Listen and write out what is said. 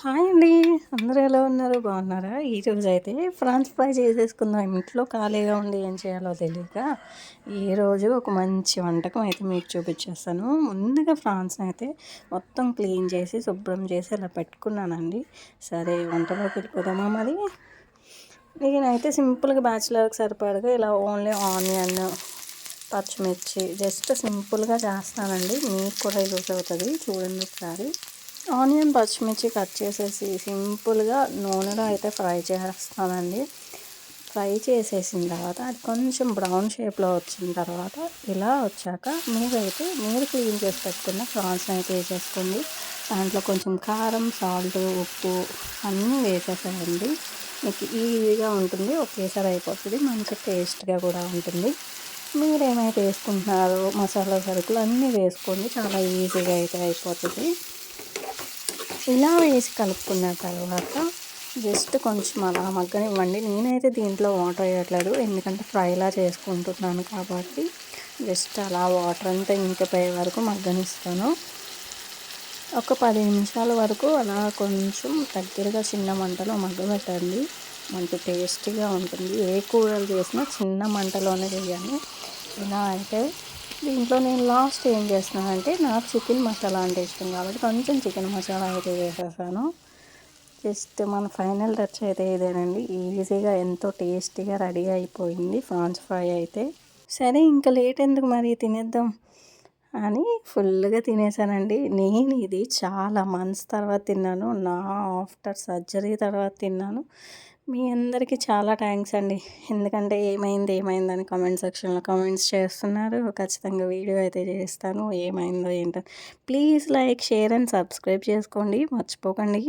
Hi అండి. అందరూ ఎలా ఉన్నారు? బాగున్నారా? ఈరోజు అయితే ఫ్రాన్స్ ఫ్రై చేసేసుకుందాం. ఇంట్లో ఖాళీగా ఉండి ఏం చేయాలో తెలియక ఈరోజు ఒక మంచి వంటకం అయితే మీకు చూపించేస్తాను. ముందుగా ఫ్రాన్స్ని అయితే మొత్తం క్లీన్ చేసి శుభ్రం చేసి అలా పెట్టుకున్నానండి. సరే వంటలోకి వెళ్ళిపోదామా మరి? నేనైతే సింపుల్గా బ్యాచిలర్కి సరిపడగా ఇలా ఓన్లీ ఆనియన్ పచ్చిమిర్చి జస్ట్ సింపుల్గా చేస్తానండి. మీకు కూడా యూజ్ అవుతుంది. చూడండి ఒకసారి. ఆనియన్ పచ్చిమిర్చి కట్ చేసేసి సింపుల్గా నూనెలో అయితే ఫ్రై చేస్తానండి. ఫ్రై చేసేసిన తర్వాత అది కొంచెం బ్రౌన్ షేప్లో వచ్చిన తర్వాత ఇలా వచ్చాక మీరైతే మీరు క్లీన్ చేసి పెట్టుకున్న ప్రాన్స్ అయితే వేసేసుకోండి. దాంట్లో కొంచెం కారం సాల్ట్ ఉప్పు అన్నీ వేసేసాయండి. మీకు ఈజీగా ఉంటుంది ఒకేసారి అయిపోతుంది మంచి టేస్ట్గా కూడా ఉంటుంది. మీరు ఏమైతే వేసుకుంటున్నారో మసాలా సరుకులు అన్నీ వేసుకోండి చాలా ఈజీగా అయితే అయిపోతుంది. ఇలా వేసి కలుపుకున్న తర్వాత జస్ట్ కొంచెం అలా మగ్గనివ్వండి. నేనైతే దీంట్లో వాటర్ వేయట్లేదు. ఎందుకంటే ఫ్రైలా చేసుకుంటున్నాను కాబట్టి జస్ట్ అలా వాటర్ అంతా ఇంకిపోయే వరకు మగ్గనిస్తాను. ఒక పది నిమిషాల వరకు అలా కొంచెం దగ్గరగా చిన్న మంటలో మగ్గబెట్టండి. మంచి టేస్టీగా ఉంటుంది. ఏ కూరలు చేసినా చిన్న మంటలోనే చేయాలి. ఇలా అయితే దీంట్లో నేను లాస్ట్ ఏం చేస్తున్నానంటే నాకు చికెన్ మసాలా అంటే ఇష్టం కాబట్టి కొంచెం చికెన్ మసాలా అయితే వేసేసాను. జస్ట్ మన ఫైనల్ టచ్ అయితే ఇదేనండి. ఈజీగా ఎంతో టేస్టీగా రెడీ అయిపోయింది ఫ్రాన్స్ ఫ్రై అయితే. సరే ఇంకా లేట్ ఎందుకు మరి తినేద్దాం అని ఫుల్గా తినేసానండి. నేను ఇది చాలా మంత్స్ తర్వాత తిన్నాను. నా ఆఫ్టర్ సర్జరీ తర్వాత తిన్నాను. మీ అందరికీ చాలా థ్యాంక్స్ అండి. ఎందుకంటే ఏమైంది ఏమైందని కామెంట్ సెక్షన్లో కామెంట్స్ చేస్తున్నారు. ఖచ్చితంగా వీడియో అయితే చేస్తాను. ఏమైందో ఏంటో please like share and subscribe చేసుకోండి. మర్చిపోకండి.